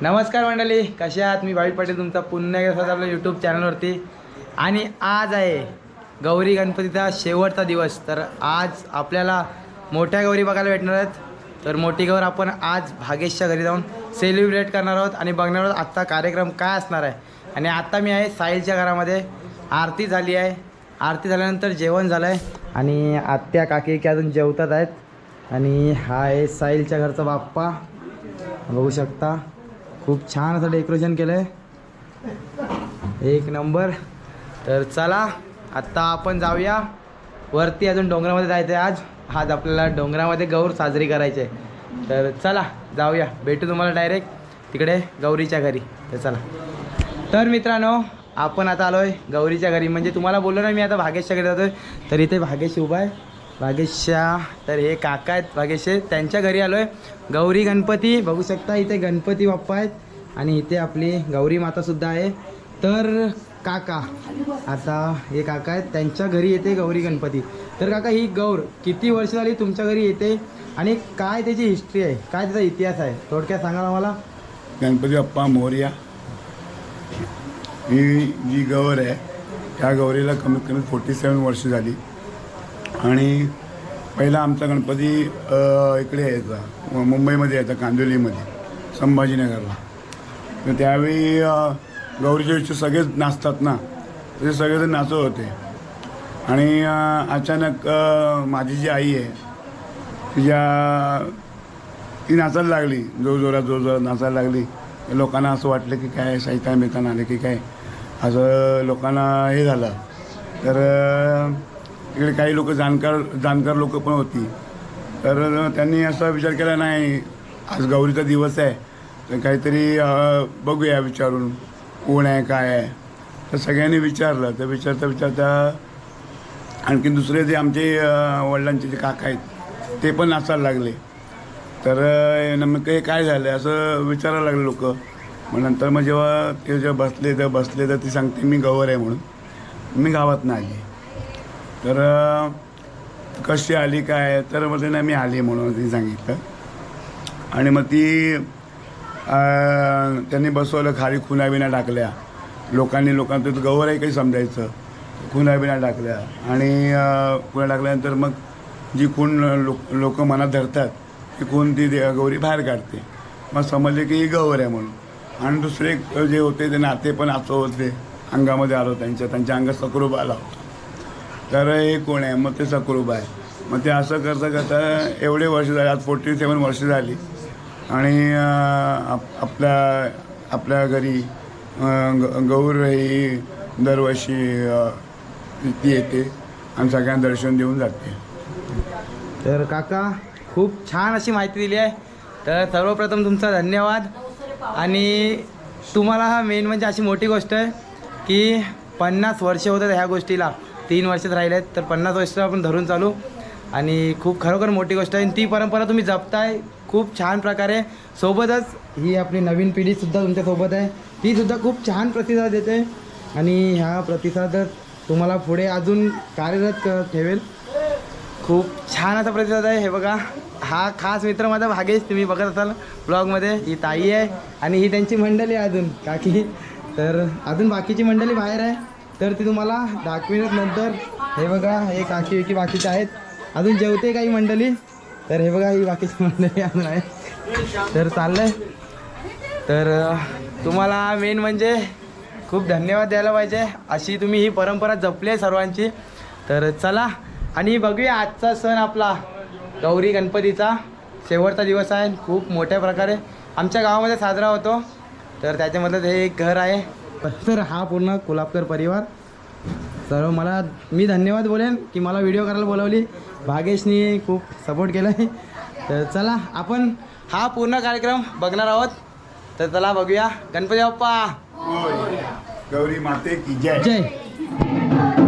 नमस्कार मंडळी कसे आहात? मी भाविक पाटील तुमचा पुन्हा एकदा आपल्या यूट्यूब चॅनलवरती आणि आज आहे गौरी गणपतीचा शेवटचा दिवस. तर आज आपल्याला मोठ्या गौरी बघायला भेटणार आहेत. तर मोठी गौर आपण आज भागेशच्या घरी जाऊन सेलिब्रेट करणार आहोत आणि बघणार आहोत आजचा कार्यक्रम काय असणार आहे. आणि आत्ता मी आहे साहिलच्या घरामध्ये. आरती झाली आहे. आरती झाल्यानंतर जेवण झालं आहे आणि आत्या काकी की अजून जेवतात आहेत. आणि हा आहे साहिलच्या घरचा बाप्पा. बघू शकता. खूप छान असं डेकोरेशन केलं आहे एक नंबर तर चला आत्ता आपण जाऊया. वरती अजून डोंगरामध्ये जायचं आहे आज. आज आपल्याला डोंगरामध्ये गौर साजरी करायची आहे तर चला जाऊया. भेटू तुम्हाला डायरेक्ट तिकडे गौरीच्या घरी. तर चला. तर मित्रांनो आपण आता आलो आहे गौरीच्या घरी. म्हणजे तुम्हाला बोललो ना मी आता भागेशच्या घरी जातो आहे तर इथे भागेश उभा आहे. भागेशच्या तर हे काका आहेत. भागेशचे त्यांच्या घरी आलो आहे गौरी गणपती बघू शकता इथे गणपती बाप्पा आहेत. आणि इथे आपली गौरी मातासुद्धा आहे. तर काका आता हे काका आहेत. त्यांच्या घरी येते गौरी गणपती. तर काका ही गौर किती वर्ष झाली तुमच्या घरी येते? आणि काय त्याची हिस्ट्री आहे? काय त्याचा इतिहास आहे? थोडक्यात सांगा मला गणपती बाप्पा मोर्या. ही जी गौर आहे त्या गौरीला कमीत कमी फोर्टी सेवन वर्ष झाली. आणि पहिला आमचा गणपती इकडे यायचा. मुंबईमध्ये यायचा कांदिवलीमध्ये संभाजीनगरला. तर त्यावेळी गौरीच्या दिवशी सगळेच नाचतात ना. ते सगळेजण नाचत होते. आणि अचानक माझी जी आई आहे तिच्या ती नाचायला लागली. जोरजोरात जोरजोरात नाचायला लागली. लोकांना असं वाटलं की काय सैतान बितान आले की काय? असं लोकांना हे झालं. तर इकडे तिकडे काही लोक जाणकार जाणकार लोक पण होती. तर त्यांनी असा विचार केला नाही आज गौरीचा दिवस आहे. तर काहीतरी बघूया विचारून कोण आहे काय आहे. तर सगळ्यांनी विचारलं. तर विचारता विचारता आणखीन दुसरे जे आमचे वडिलांचे जे काका आहेत ते पण नाचायला लागले. तर नेमकं हे काय झालं असं विचारायला लागले लोक. मग नंतर मग जेव्हा ते जेव्हा बसले तर बसले तर ती सांगते मी गवर आहे म्हणून. मी गावात नाही आली तर कशी आली काय? तर मग नाही मी आली म्हणून ती सांगितलं. आणि मग ती त्यांनी बसवलं खाली खुनाबिना टाकल्या. लोकांनी लोकांचं गौरही काही समजायचं. खुनाबिना टाकल्या. आणि खुना टाकल्यानंतर मग जी खून लोक लोक मनात धरतात ती खून ती दे- गौरी बाहेर काढते. मग समजले की ही गौर आहे म्हणून. आणि दुसरे जे होते ते नाते पण असं होते. अंगामध्ये आलो त्यांच्या त्यांच्या अंगात सक्रूप आला होता. तर हे कोण आहे? मग ते सक्रूप आहे. मग ते असं करता करता एवढे वर्ष झाले आज फोर्टी सेवन वर्ष झाली. आणि आप आपल्या आपल्या घरी ग- गौर ही दरवर्षी ती येते आणि सगळ्यांना दर्शन देऊन जाते. तर काका खूप छान अशी माहिती दिली आहे. तर सर्वप्रथम तुमचा धन्यवाद. आणि तुम्हाला हा मेन म्हणजे अशी मोठी गोष्ट आहे की पन्नास वर्ष होतात ह्या गोष्टीला. तीन वर्षात राहिले आहेत तर पन्नास वर्ष आपण धरून चालू. आणि खूप खरोखर मोठी गोष्ट आहे. आणि ती परंपरा तुम्ही जपताय खूप छान प्रकारे. सोबतच ही आपली नवीन पिढीसुद्धा तुमच्यासोबत आहे. तीसुद्धा खूप छान प्रतिसाद देते. आणि ह्या प्रतिसादात तुम्हाला पुढे अजून कार्यरत ठेवेल. खूप छान असा प्रतिसाद आहे. हे बघा हा खास मित्र माझा भागेश तुम्ही बघत असाल ब्लॉगमध्ये. ही ताई आहे आणि ही त्यांची मंडळी आहे अजून काकी. तर अजून बाकीची मंडळी बाहेर आहे. तर ती तुम्हाला दाखविण्यात नंतर. हे बघा हे काकी विकी बाकीचे आहेत. अजून जेवते काही मंडळी? तर हे बघा ही बाकीची मंडळी अजून आहे तर चाललंय. तर तुम्हाला मेन म्हणजे खूप धन्यवाद द्यायला पाहिजे. अशी तुम्ही ही परंपरा जपली आहे सर्वांची. तर चला आणि बघूया आजचा सण आपला. गौरी गणपतीचा. शेवटचा दिवस आहे. खूप मोठ्या प्रकारे आमच्या गावामध्ये साजरा होतो. तर त्याच्यामधलं हे एक घर आहे. तर हा पूर्ण कुलाबकर परिवार. सर्व मला मी धन्यवाद बोलेन की मला व्हिडिओ करायला बोलवली. भागेशनी खूप सपोर्ट केला आहे तर चला आपण हा पूर्ण कार्यक्रम बघणार आहोत. तर चला बघूया. गणपती बाप्पा! गौरी माते की जय. जय.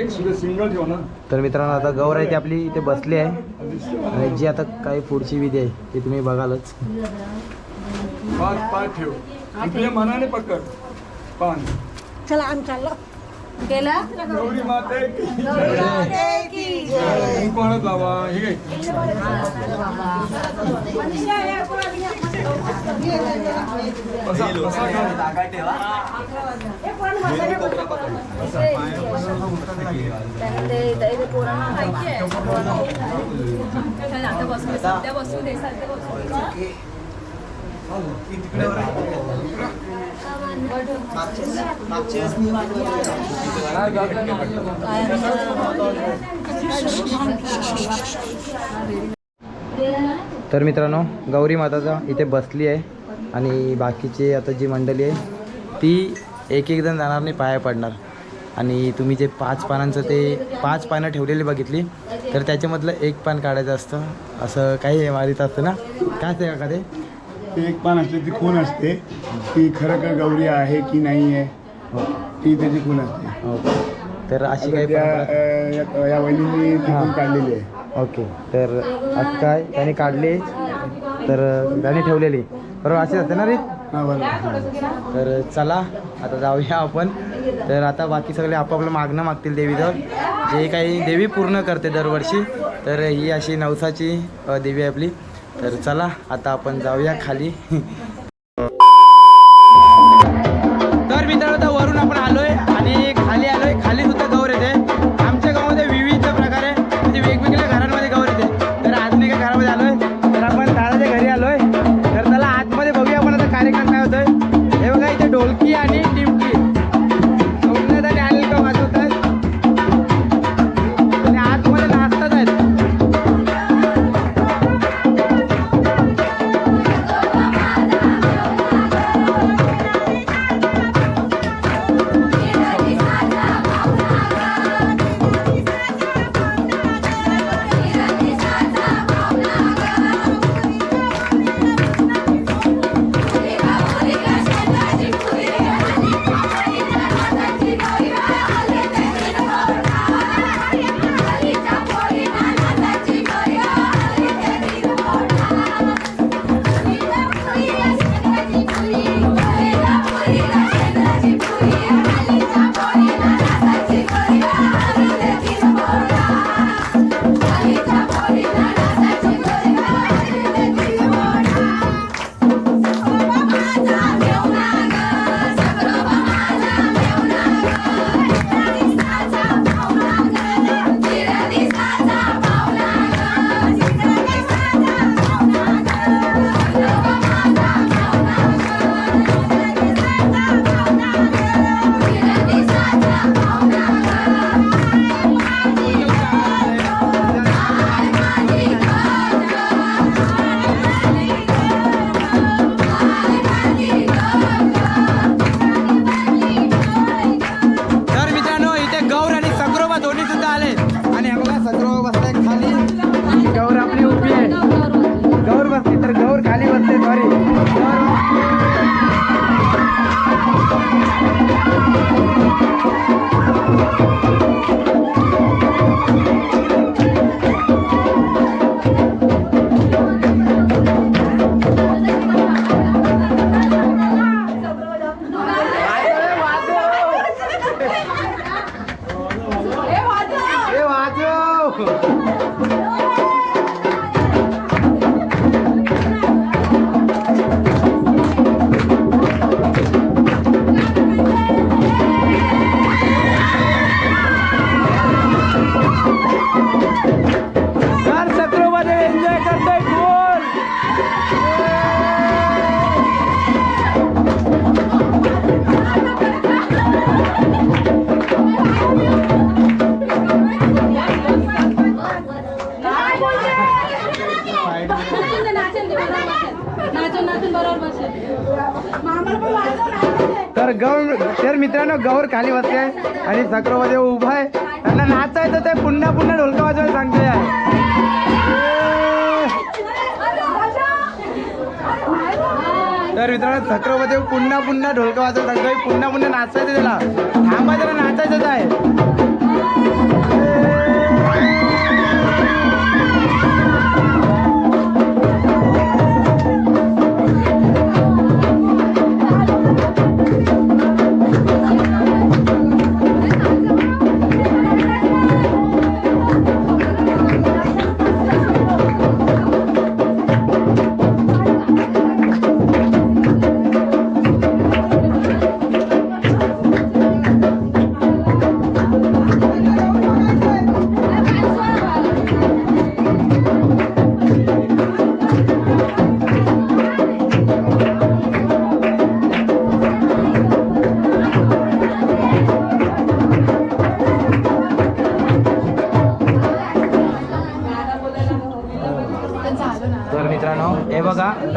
एक सिंगल ठेव ना तर मित्रांनो आता गौर आहे ती आपली इथे बसली आहे. आणि जी आता काही पुढची विधी आहे ती तुम्ही बघालच. पाच पाच ठेव. आणि तुझ्या मनाने पकड. पान. चला आम्ही चाललो गेला? गौरी माते कोणच लावा हे घे. बसा बसा खाली. तर मित्रांनो गौरी माताचा इथे बसली आहे आणि बाकीची आता जी मंडळी आहे ती एक एक जण जाणार नाही पाया पडणार. आणि तुम्ही जे पाच पानांचं ते पाच पानं ठेवलेली बघितली तर त्याच्यामधलं एक पान काढायचं असतं. असं काही मारित असतं ना? काय असते काका ते? एक पान असते ती खून असते. ती खरं गौरी आहे की नाही आहे ती त्याची खून असते. ओके. तर अशी आता काही त्या या- या वहिनींनी ती खून काढलेली आहे. ओके. तर आज काय? त्याने काढली. तर त्याने ठेवलेली. बरोबर अशी असते ना रीत? बरोबर तर चला आता जाऊया आपण. तर आता बाकी सगळे आपापलं मागणं मागतील देवीजवळ. जे काही देवी पूर्ण करते दरवर्षी तर ही अशी नवसाची देवी आहे आपली. तर चला आता आपण जाऊया खाली. ढोलकी आणि टिमकी तर गौर तर मित्रांनो गौर खाली बसले आणि सक्रोमध्ये उभा आहे. त्यांना नाचायचं ते पुन्हा पुन्हा ढोलका वाजवायला सांगतोय. तर मित्रांनो सक्रोमध्ये पुन्हा पुन्हा ढोलका वाजवायला सांगतोय. पुन्हा पुन्हा नाचायचं त्याला. थांबायचं नाचायचंच आहे.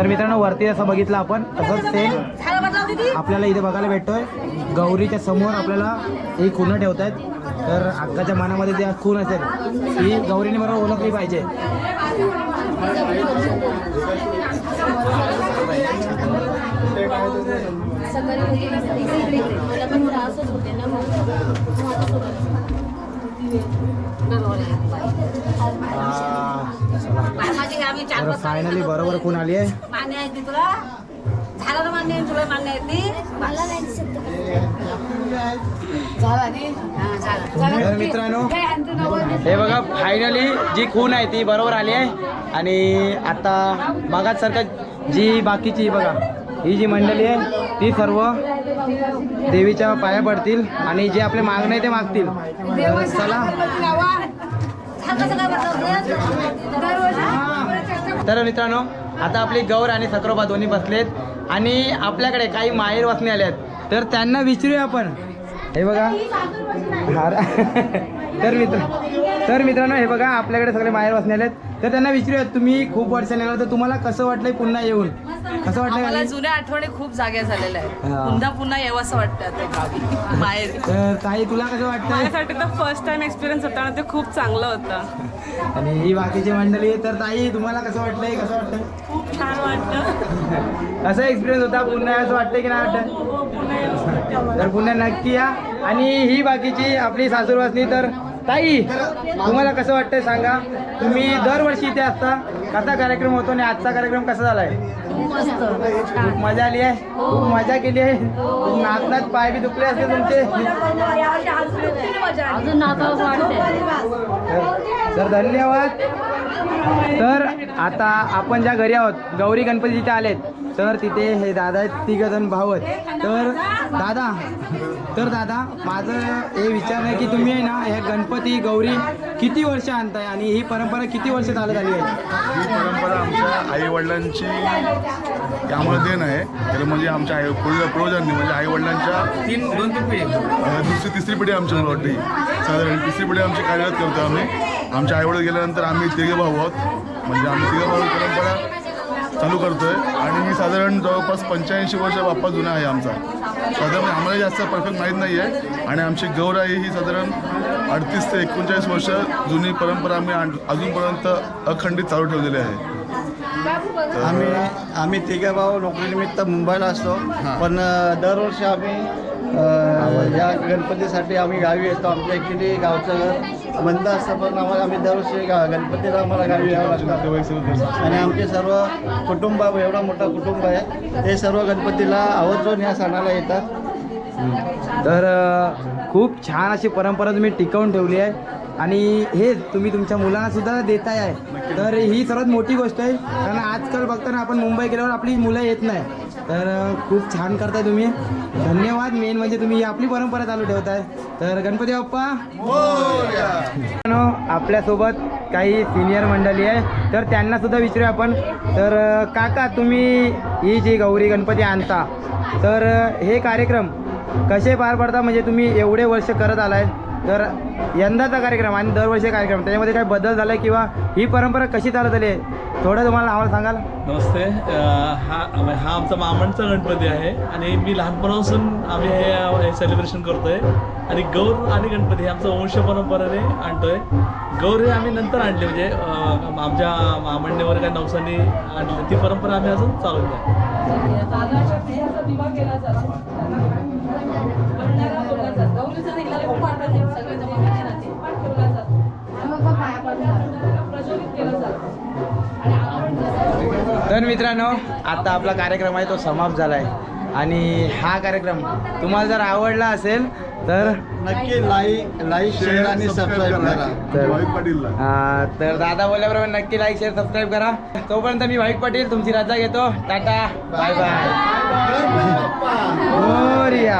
तर मित्रांनो वरती असं बघितलं आपण तसंच सेम आपल्याला इथे बघायला भेटतोय. गौरीच्या समोर आपल्याला ही खुणं ठेवत आहेत तर अक्काच्या मनामध्ये जी खून असेल. ती गौरीने बरोबर ओळखली पाहिजे मला पण त्रासच होते ना माझी आम्ही चार तर फायनली बरोबर खून आली आहे? मान्य आहे तुला झालं ना मान्य आहे तुला मान्य आहे ती? हा, मित्रांनो? हे बघा फायनली जी खून आहे ती बरोबर आली आहे. आणि आता मागात सारखं जी बाकीची बघा ही जी मंडळी आहे ती सर्व देवीच्या पाया पडतील आणि जे आपले मागणे ते मागतील. चला. तर मित्रांनो आता आपली गौर आणि सक्रोबा दोन्ही बसलेत आणि आपल्याकडे काही माहेर वसने आले आहेत. तर त्यांना विचारूया आपण. हे बघा. तर मित्र तर मित्रांनो हे बघा आपल्याकडे सगळे माहेर वसने आलेत. तर त्यांना विचारूया तुम्ही खूप वर्षांनी आला तर तुम्हाला कसं वाटलंय पुन्हा येऊन? कसं आम्हाला वाटलं जुन्या आठवणी खूप जाग्या झालेल्या आहेत. हा. पुन्हा पुन्हा यावंसं वाटतं आता गावी माहेर तर ताई तुला कसं वाटतंय? माझ्यासाठी तर फर्स्ट टाइम एक्सपिरियन्स होता आणि ते खूप चांगलं होतं. आणि ही बाकीची मंडळी आहे. तर ताई तुम्हाला कसं वाटलंय? कसं वाटतंय? खूप छान वाटतं असा एक्सपिरियन्स होता पुन्हा असं वाटतंय की नाही वाटतं? तर पुन्हा नक्की या. आणि ही बाकीची आपली सासूरवासनी तर ताई तुम्हाला कसं वाटतंय सांगा? तुम्ही दरवर्षी इथे असता कसा कार्यक्रम होतो आणि आजचा कार्यक्रम कसा झालाय? खूप मजा आली आहे खूप मजा केली आहे. नाचनात पाय बी दुखले असते तुमचे. तर- धन्यवाद. तर आता आपण ज्या घरी आहोत गौरी गणपती जिथे आलेत तर तिथे हे दादा आहेत तिघ जण भाऊ आहेत. तर दादा तर दादा माझं हे विचार आहे की तुम्ही आहे ना हे गणपती गौरी किती वर्ष आणताय आणि ही परंपरा किती वर्ष चालत आली आहे? ही परंपरा आमच्या आई वडिलांची त्यामुळे देण आहे. तर म्हणजे आमच्या आई पूर्व पूर्वजांनी म्हणजे आई वडिलांच्या तीन दोन तीन पिढी. दुसरी तिसरी पिढी आमची मला वाटते. साधारण तिसरी पिढी आमची कार्यरत करतो आम्ही. आमच्या आई वडील गेल्यानंतर आम्ही तिघे भाऊ आहोत. म्हणजे आम्ही तिघे भाऊ परंपरा चालू करतोय. आणि ही साधारण जवळपास पंच्याऐंशी वर्ष बाप्पा जुना आहे आमचा. साधारण आम्हाला जास्त परफेक्ट माहीत नाही आहे आणि आमची गौर आई ही साधारण अडतीस ते एकोणचाळीस वर्ष जुनी परंपरा आम्ही आण- अजूनपर्यंत अखंडित चालू ठेवलेली आहे. आम्ही आम्ही तिघे भाऊ नोकरीनिमित्त मुंबईला असतो. पण दरवर्षी आम्ही या गणपतीसाठी आम्ही गावी येतो. आमच्या ॲक्च्युली गावचं घर बंद असतं पण आम्हाला आम्ही दरवर्षी गा गणपतीला आम्हाला गावी यावं लागतं. आणि आमचे सर्व कुटुंब एवढा मोठा कुटुंब आहे. ते सर्व गणपतीला आवर्जून या सणाला येतात. तर खूप छान अशी परंपरा तुम्ही टिकवून ठेवली आहे. आणि हे तुम्ही तुमच्या मुलांना सुद्धा देताय. आहे तर ही सर्वात मोठी गोष्ट आहे. कारण आजकाल बघताना आपण मुंबई गेल्यावर आपली मुलं येत नाही. तर खूप छान करताय तुम्ही. धन्यवाद. मेन म्हणजे तुम्ही ही आपली परंपरा चालू ठेवताय. तर गणपती बाप्पा. आपल्यासोबत काही सिनियर मंडळी आहे. तर त्यांना सुद्धा विचारूया आपण. तर काका तुम्ही ही जी गौरी गणपती आणता तर हे कार्यक्रम कसे पार पडता? म्हणजे तुम्ही एवढे वर्ष करत आलाय. तर यंदाचा कार्यक्रम आणि दरवर्षी कार्यक्रम त्याच्यामध्ये काय बदल झाला किंवा ही परंपरा कशी चालत आली आहे? थोडं तुम्हाला आम्हाला सांगाल? नमस्ते. हा हा आमचा मामांचा गणपती आहे आणि मी लहानपणापासून आम्ही हे हे सेलिब्रेशन करतोय. आणि गौर आणि गणपती हे आमचं वंश परंपरेने आणतोय. गौर हे आम्ही नंतर आणले म्हणजे आमच्या मामांनी वगैरे काही नवसांनी आणली. ती परंपरा आम्ही अजून चालवली आहे. निघाले खूप वाटत सगळे जमा नाते पण ठेवला जातो. भंडारा प्रज्वलित केला जातो. आणि आपण जसं तर मित्रांनो आता आपला कार्यक्रम आहे तो समाप्त झाला आहे आणि हा कार्यक्रम तुम्हाला जर आवडला असेल तर नक्की लाईक लाईक शेअर आणि सबस्क्राईब करा. तर पाटीलला हा, तर दादा बोलल्याबरोबर नक्की लाईक शेअर सबस्क्राईब करा. तोपर्यंत मी वाईट पाटील तुमची रजा घेतो. टाटा. Bye bye Morya